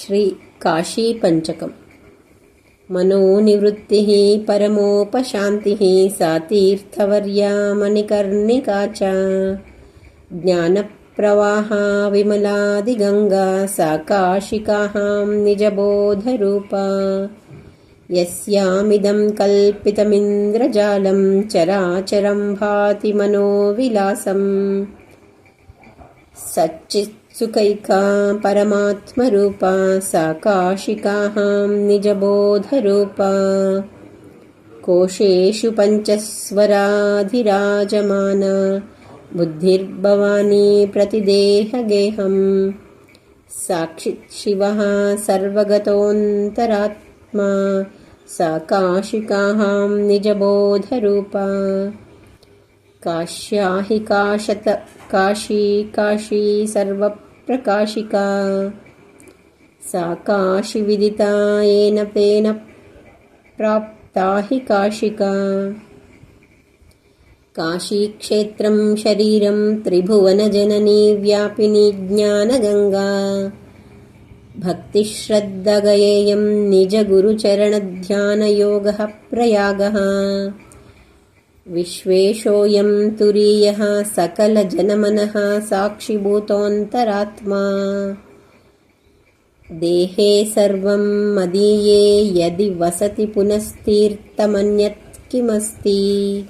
శ్రీ కాశీపంచకం మనోనివృత్తిः परमोपशान्तिः सा तीर्थवर्या मणिकर्णिका च ज्ञानप्रवाहा विमलादिगङ्गा सा काशिकाहां निजबोधरूपा यस्यामिदं कल्पितमिन्द्रजालं चराचरं भाति मनोविलासम् सच्चित्सुकैका परमात्मरूपा सा काशिकाहां निजबोधरूपा कोशेषु पञ्चस्वराधिराजमाना बुद्धिर्भवानी प्रतिदेहगेहम् साक्षित् शिवः सर्वगतोऽन्तरात्मा सा काशिकाहां निजबोधरूपा काश्या हि काशत काशी काशी सर्वप्रकाशिका सा काशिविदिता येन तेन प्राप्ता हि काशिका। काशीक्षेत्रं शरीरं त्रिभुवनजननी व्यापिनी ज्ञानगङ्गा। भक्तिश्रद्धगयेयं निजगुरुचरणध्यानयोगः प्रयागः विश्वेशोऽयं तुरीयः सकलजनमनः साक्षिभूतोऽन्तरात्मा। देहे सर्वं मदीये यदि वसति पुनस्तीर्थमन्यत् किमस्ति